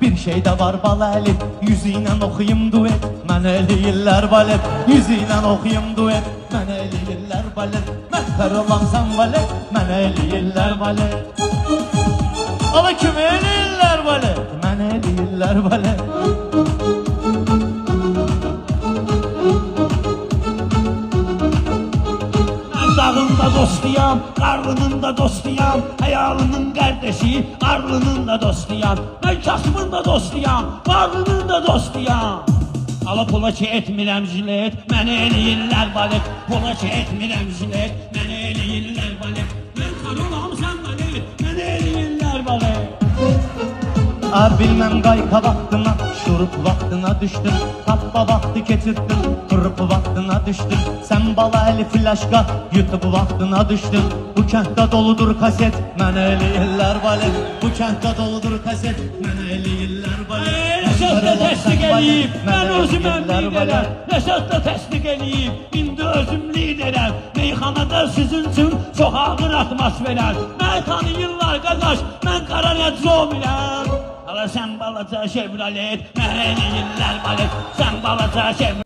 Bir şey de var balet Yüzüyle okuyum duet Mən eləyirlər balet. Yüzüyle okuyum duet Mən eləyirlər balet. Mən kar olam sen balet Mən eləyirlər balet. Ala kim eləyirlər balet Mən eləyirlər balet Dağında dostuyam, karlının da dostuyam Hayalının kardeşi, karlının da dostuyam Ben kasımın da dostuyam, varlının da dostuyam Ala pula ki etmirəm jilet, mənə eləyirlər balet. Pula ki etmirəm jilet, mənə eləyirlər A bilmem qayka vaxtına Şurup vaxtına düşdün Tappa vaxtı keçirdin Qırıp vaxtına düşdün Sən bala əli flaşqa YouTube vaxtına düşdün Bu kənddə doludur kaset Mənə eləyirlər balet Bu kənddə doludur kaset Mənə eləyirlər balet Rəşad da təsdiq eləyib, mən özüməm eləyirlər liderəm balet. Rəşad da təsdiq eləyib, indi özüm liderəm Meyxanada sizin üçün çox ağır atmosferəm Mən tanıyırlar qaqaş, mən qara nəcromirəm Hala sən balaca Chevrolet, mən eləyirlər balet Sən balaca Chevrolet